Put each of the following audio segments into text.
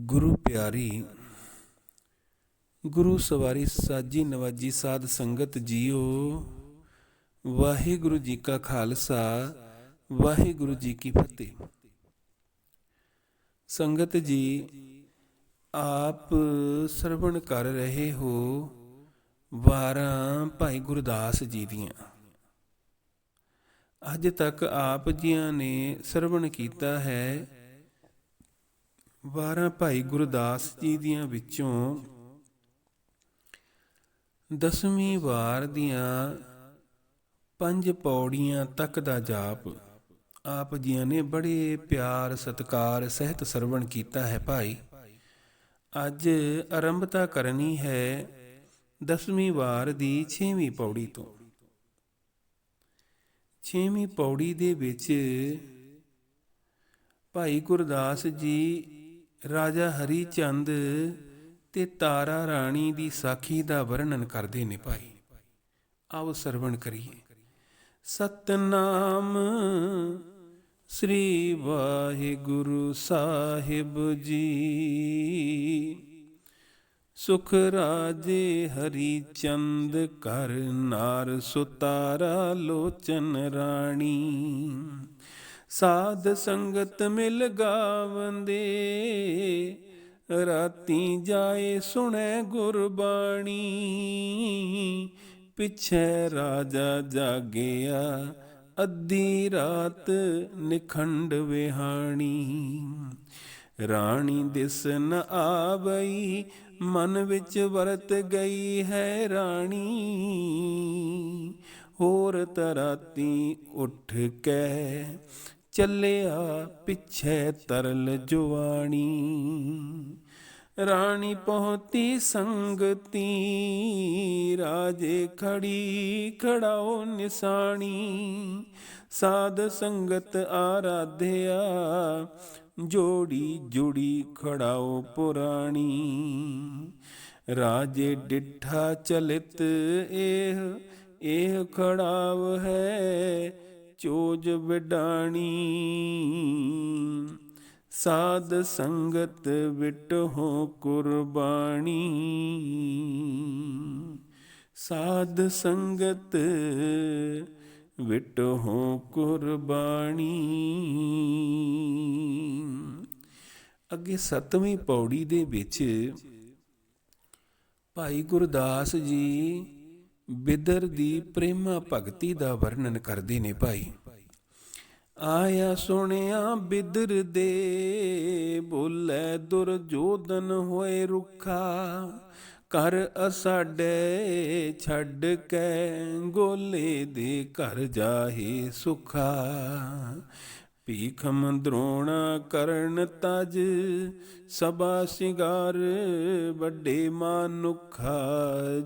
ਗੁਰੂ ਪਿਆਰੀ, ਗੁਰੂ ਸਵਾਰੀ ਸਾਜੀ ਨਵਾਜੀ ਸਾਧ ਸੰਗਤ ਜੀਓ। ਵਾਹਿਗੁਰੂ ਜੀ ਕਾ ਖਾਲਸਾ, ਵਾਹਿਗੁਰੂ ਜੀ ਕੀ ਫਤਿਹ। ਸੰਗਤ ਜੀ, ਆਪ ਸਰਵਣ ਕਰ ਰਹੇ ਹੋ ਵਾਰਾਂ ਭਾਈ ਗੁਰਦਾਸ ਜੀ ਦੀਆਂ। ਅੱਜ ਤੱਕ ਆਪ ਜੀਆਂ ਨੇ ਸਰਵਣ ਕੀਤਾ ਹੈ ਵਾਰਾਂ ਭਾਈ ਗੁਰਦਾਸ ਜੀ ਦੀਆਂ ਵਿੱਚੋਂ ਦਸਵੀਂ ਵਾਰ ਦੀਆਂ ਪੰਜ ਪੌੜੀਆਂ ਤੱਕ ਦਾ ਜਾਪ ਆਪ ਜੀਆਂ ਨੇ ਬੜੇ ਪਿਆਰ, ਸਤਕਾਰ, ਸਹਿਤ ਸਰਵਣ ਕੀਤਾ ਹੈ ਭਾਈ। ਅੱਜ ਆਰੰਭਤਾ ਕਰਨੀ ਹੈ ਦਸਵੀਂ ਵਾਰ ਦੀ 6ਵੀਂ ਪੌੜੀ ਤੋਂ। 6ਵੀਂ ਪੌੜੀ ਦੇ ਵਿੱਚ ਭਾਈ ਗੁਰਦਾਸ ਜੀ ਰਾਜਾ ਹਰੀ ਚੰਦ ਤੇ ਤਾਰਾ ਰਾਣੀ ਦੀ ਸਾਖੀ ਦਾ ਵਰਣਨ ਕਰਦੇ ਨੇ ਭਾਈ। ਆਓ ਸਰਵਣ ਕਰੀਏ। ਸਤਨਾਮ ਸ੍ਰੀ ਵਾਹਿਗੁਰੂ ਸਾਹਿਬ ਜੀ। ਸੁਖ ਰਾਜੇ ਹਰੀ ਚੰਦ ਕਰ ਨਾਰ ਸੁਤਾਰਾ ਲੋਚਨ ਰਾਣੀ। ਸਾਧ ਸੰਗਤ ਮਿਲ ਗਾਵੰਦੇ, ਰਾਤੀ ਜਾਏ ਸੁਣੈ ਗੁਰਬਾਣੀ, ਪਿਛੇ ਰਾਜਾ ਜਾਗਿਆ, ਅੱਧੀ ਰਾਤ ਨਿਖੰਡ ਵਿਹਾਣੀ। ਰਾਣੀ ਦਿਸ ਨ ਆਵਈ, ਮਨ ਵਿੱਚ ਵਰਤ ਗਈ ਹੈ ਰਾਣੀ। ਹੋਰ ਤਰਾਤੀ ਉੱਠ ਕੇ ਚੱਲਿਆ ਪਿੱਛੇ ਤਰਲ ਜਵਾਨੀ ਰਾਣੀ ਪਹੁੰਤੀ ਸੰਗਤੀ, ਰਾਜੇ ਖੜੀ, ਖੜਾਓ ਨਿਸਾਣੀ। ਸਾਧ ਸੰਗਤ ਆਰਾਧਿਆ, ਜੋੜੀ ਜੁੜੀ ਖੜਾਓ ਪੁਰਾਣੀ। ਰਾਜੇ ਡਿੱਠਾ ਚਲਿਤ ਇਹ ਇਹ ਖੜਾਵ ਹੈ ਚੋਜ ਵਿਡਾਣੀ। ਸਾਧ ਸੰਗਤ ਵਿਟਹੁ ਕੁਰਬਾਣੀ। ਸਾਧ ਸੰਗਤ ਵਿਟਹੁ ਕੁਰਬਾਣੀ। ਅੱਗੇ ਸਤਵੀਂ ਪੌੜੀ ਦੇ ਵਿੱਚ ਭਾਈ ਗੁਰਦਾਸ ਜੀ ਬਿਦਰ ਦੀ ਪ੍ਰੇਮਾ ਭਗਤੀ ਦਾ ਵਰਣਨ ਕਰਦੇ ਨੇ ਭਾਈ। ਆਇਆ ਸੁਣਿਆ ਬਿਦਰ ਦੇ ਬੋਲੇ ਦੁਰਜੋਧਨ ਹੋਏ ਰੁਖਾ ਕਰ ਅਸਾਡੇ ਛੱਡ ਕੇ ਗੋਲੇ ਦੇ ਘਰ ਜਾਹੇ ਸੁਖਾ। ਭੀਖਮ ਦਰੋਣਾ ਕਰਨ ਤਜ, ਸਭਾ ਸਿੰਗਾਰ ਵੱਡੇ ਮਾਨੁਖਾ,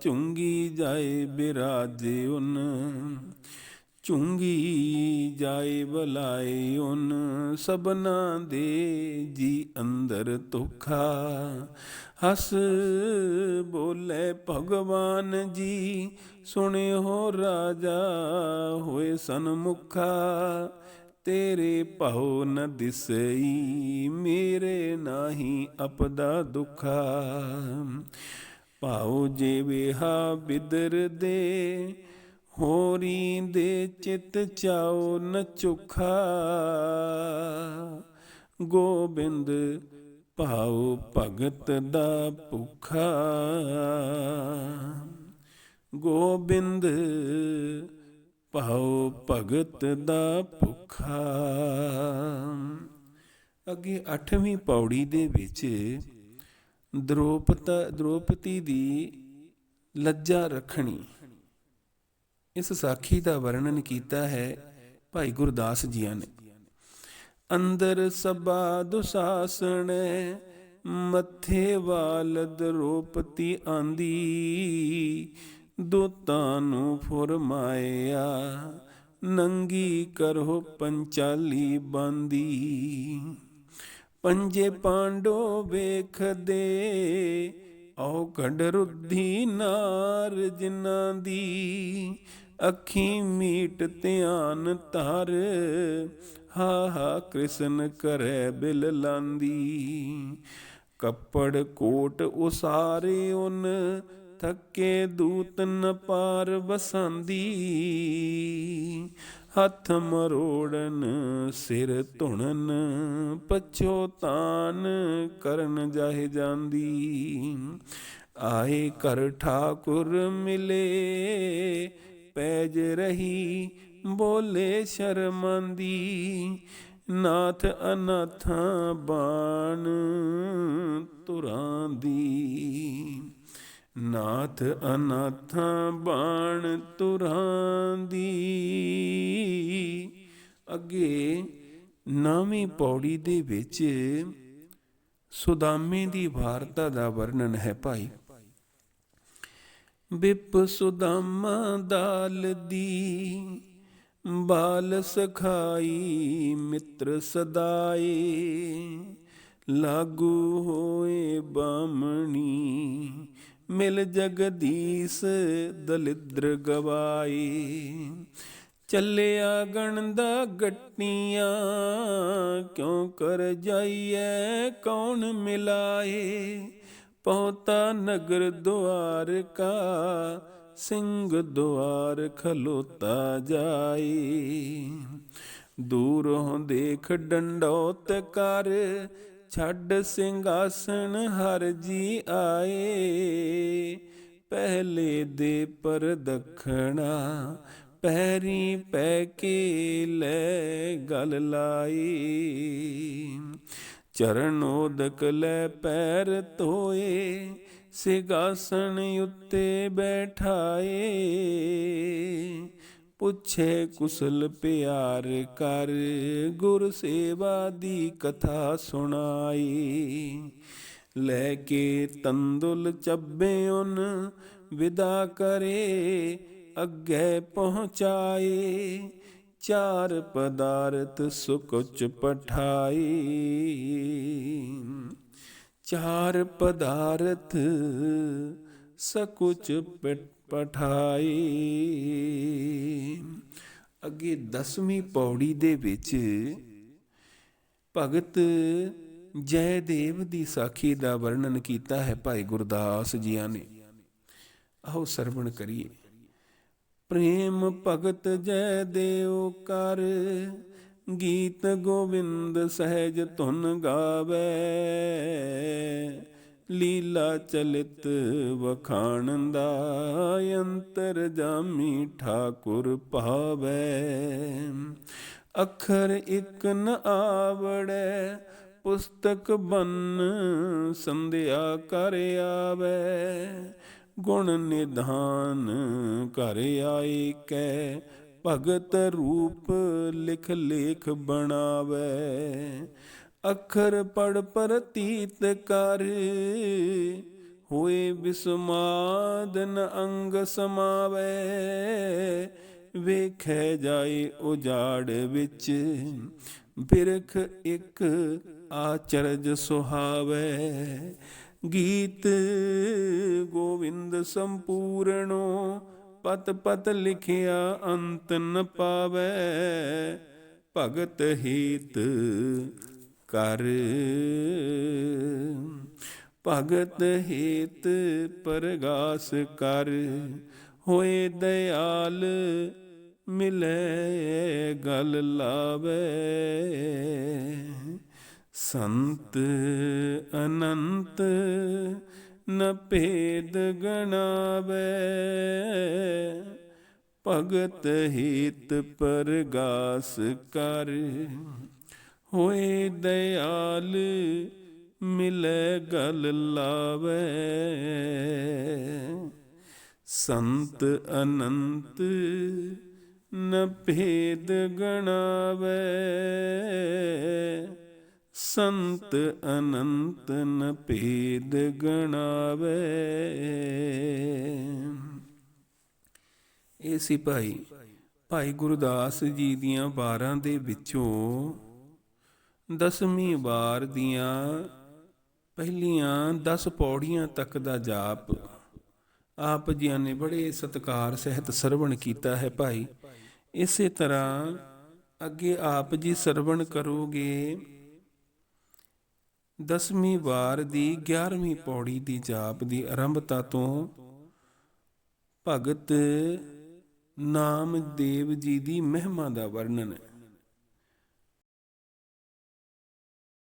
ਚੁੰਗੀ ਜਾਏ ਬਿਰਾਜੇ ਉਨ, ਚੁੰਗੀ ਜਾਏ ਬਲਾਏ ਉਨ ਸਬਨਾ ਦੇ ਜੀ ਅੰਦਰ ਧੋਖਾ। ਹਸ ਬੋਲੇ ਭਗਵਾਨ ਜੀ, ਸੁਣਿਓ ਰਾਜਾ ਹੋਏ ਸਨਮੁਖਾ। ਤੇਰੇ ਭਉ ਨ ਦਿਸਈ, ਮੇਰੇ ਨਾਹੀ ਅਪਦਾ ਦੁਖਾ। ਭਾਉ ਜੇ ਹਾ ਬਿਦਰ ਦੇ, ਹੋਰੀ ਦੇ ਚਿਤ ਚਾਉ ਨ ਚੁਖਾ। ਗੋਬਿੰਦ ਭਾਉ ਭਗਤ ਦਾ ਭੁਖਾ। ਗੋਬਿੰਦ ਭਾਉ ਭਗਤ ਦਾ ਭੁਖਾ। ਅੱਗੇ 8ਵੀਂ ਪੌੜੀ ਦੇ ਵਿੱਚ ਦ੍ਰੋਪਤਾ ਦ੍ਰੋਪਤੀ ਦੀ ਲੱਜਾ ਰੱਖਣੀ। ਇਸ ਸਾਖੀ ਦਾ ਵਰਣਨ ਕੀਤਾ ਹੈ ਭਾਈ ਗੁਰਦਾਸ ਜੀਆਂ ਨੇ। ਅੰਦਰ ਸਭਾ ਦੁਸਾਸਣ, ਮੱਥੇ ਵਾਲ ਦ੍ਰੋਪਤੀ ਆਂਦੀ। ਦੂਤਾਂ ਨੂੰ ਫੁਰਮਾਇਆ, ਨੰਗੀ ਕਰੋ ਪੰਚਾਲੀ ਬਾਂਦੀ। ਪੰਜੇ ਪਾਂਡੋ ਵੇਖਦੇ ਔ ਘੜ ਰੁੱਧੀ ਨਾਰ ਜਿਨ੍ਹਾਂ ਦੀ। ਅੱਖੀ ਮੀਟ ਧਿਆਨ ਧਰ ਹਾ ਹਾ ਕ੍ਰਿਸ਼ਨ ਕਰੈ ਬਿਲ ਲਾਂਦੀ। ਕੱਪੜ ਕੋਟ ਉਸਾਰੇ ਉਨ ਥੱਕੇ ਦੂਤ ਨ ਪਾਰ ਬਸੰਦੀ ਹੱਥ ਮਰੋੜਨ ਸਿਰ ਧੁਣਨ ਪਛੋਤਾਨ ਕਰਨ ਜਾਹੇ ਜਾਂਦੀ। ਆਏ ਕਰ ਠਾਕੁਰ ਮਿਲੇ, ਪੈਜ ਰਹੀ ਬੋਲੇ ਸ਼ਰਮੰਦੀ। ਨਾਥ ਅਨਾਥਾਂ ਬਾਣ ਤੁਰਾਂ ਦੀ ਨਾਥ ਅਨਾਥਾਂ ਬਾਣ ਤੁਰਾਂ ਦੀ। ਅੱਗੇ ਨਵੀਂ ਪੌੜੀ ਦੇ ਵਿੱਚ ਸੁਦਾਮੇ ਦੀ ਵਾਰਤਾ ਦਾ ਵਰਣਨ ਹੈ ਭਾਈ। ਬਿਪ ਸੁਦਾਮਾ ਦਾਲ ਦੀ, ਬਾਲ ਸਖਾਈ ਮਿੱਤਰ ਸਦਾਏ। ਲਾਗੂ ਹੋਏ ਬਾਮਣੀ ਮਿਲ ਜਗਦੀਸ ਦਲਿਦਰ ਗਵਾਈ। ਚੱਲਿਆ ਗਣਦਾ ਗੱਟੀਆਂ, ਕਿਉਂ ਕਰ ਜਾਈਐ, ਕੌਣ ਮਿਲਾਏ? ਪਹੁੰਤਾ ਨਗਰ ਦੁਆਰ ਕਾ ਸਿੰਘ ਦੁਆਰ ਖਲੋਤਾ ਜਾਈ। ਦੂਰੋਂ ਦੇਖ ਡੰਡੋਤ ਕਰ ਛੱਡ ਸਿੰਘਾਸਣ ਹਰ ਜੀ ਆਏ। ਪਹਿਲੇ ਦੇ ਪਰ ਦਖਣਾ ਪੈਰੀ ਪੈ ਕੇ ਲੈ ਗਲ ਲਾਈ। ਚਰਨ ਉਦਕ ਲੈ ਪੈਰ ਧੋਏ ਸਿਗਾਸਣ ਉੱਤੇ ਬੈਠਾਏ। ਪੁੱਛੇ ਕੁਸਲ ਪਿਆਰ ਕਰ, ਗੁਰ ਸੇਵਾ ਦੀ ਕਥਾ ਸੁਣਾਈ। ਲੈ ਕੇ ਤੰਦੁਲ ਚੱਬੇ ਉਨ, ਵਿਦਾ ਕਰੇ, ਅੱਗੇ ਪਹੁੰਚਾਏ। ਚਾਰ ਪਦਾਰਥ ਸੁਕੁਚ ਪਠਾਈ। ਚਾਰ ਪਦਾਰਥ ਸਕੁਚ ਪਠਾਈ। ਅੱਗੇ 10ਵੀਂ ਪੌੜੀ ਦੇ ਵਿੱਚ ਭਗਤ ਜੈ ਦੇਵ ਦੀ ਸਾਖੀ ਦਾ ਵਰਣਨ ਕੀਤਾ ਹੈ ਭਾਈ ਗੁਰਦਾਸ ਜੀਆਂ ਨੇ। ਆਓ ਸਰਵਣ ਕਰੀਏ। ਪ੍ਰੇਮ ਭਗਤ ਜੈ ਦੇਵ ਕਰ, ਗੀਤ ਗੋਬਿੰਦ ਸਹਿਜ ਧੁਨ ਗਾਵੇ। ਲੀਲਾ ਚਲਿਤ ਵਖਾਣ ਦਾ ਅੰਤਰ ਜਾਮੀ ਠਾਕੁਰ ਭਾਵੇ ਅੱਖਰ ਇਕ ਨ ਆਵੜੈ, ਪੁਸਤਕ ਬੰਨ ਸੰਧਿਆ ਕਰ ਆਵੇ। ਗੁਣ ਨਿਧਾਨ ਘਰ ਆਏ ਕੈ ਭਗਤ ਰੂਪ ਲਿਖ ਲੇਖ ਬਣਾਵੇ। ਅੱਖਰ ਪੜ ਪ੍ਰਤੀਤ ਕਰ। ਹੋਏ ਵਿਸਮਾਦਨ ਅੰਗ ਸਮਾਵੇ। ਵੇਖੈ ਜਾਏ ਉਜਾੜ ਵਿੱਚ। ਬਿਰਖ ਇੱਕ ਆਚਰਜ ਸੁਹਾਵੇ। ਗੀਤ ਗੋਵਿੰਦ ਸੰਪੂਰਣੋ ਪਤ ਪਤ ਲਿਖਿਆ ਅੰਤ ਨ ਪਾਵੇ। ਭਗਤ ਹੀਤ ਕਰ। ਭਗਤ ਹੀਤ ਪਰਗਾਸ ਕਰ। ਹੋਏ ਦਇਆਲ ਮਿਲੇ, ਗਲ ਲਾਵੇ। ਸੰਤ ਅਨੰਤ ਨ ਭੇਦ ਗਣਾਵੇ। ਭਗਤ ਹਿਤ ਪਰਗਾਸ ਕਰ। ਹੋਏ ਦਇਆਲ ਮਿਲੇ ਗਲ ਲਾਵੇ। ਸੰਤ ਅਨੰਤ ਨ ਭੇਦ ਗਣਾਵੇ। ਸੰਤ ਅਨੰਤ ਨ ਭੇਦ ਗਣਾਵੇ। ਇਹ ਸੀ ਭਾਈ ਭਾਈ ਗੁਰਦਾਸ ਜੀ ਦੀਆਂ ਵਾਰਾਂ ਦੇ ਵਿੱਚੋਂ ਦਸਵੀਂ ਵਾਰ ਦੀਆਂ ਪਹਿਲੀਆਂ 10 ਪੌੜੀਆਂ ਤੱਕ ਦਾ ਜਾਪ ਆਪ ਜੀਆਂ ਨੇ ਬੜੇ ਸਤਕਾਰ, ਸਹਿਤ ਸਰਵਣ ਕੀਤਾ ਹੈ ਭਾਈ। ਇਸੇ ਤਰ੍ਹਾਂ ਅੱਗੇ ਆਪ ਜੀ ਸਰਵਣ ਕਰੋਗੇ। ਦਸਵੀਂ ਵਾਰ ਦੀ 11ਵੀਂ ਪੌੜੀ ਦੀ ਜਾਪ ਦੀ ਆਰੰਭਤਾ ਤੋਂ ਭਗਤ ਨਾਮਦੇਵ ਜੀ ਦੀ ਮਹਿਮਾ ਦਾ ਵਰਣਨ ਹੈ।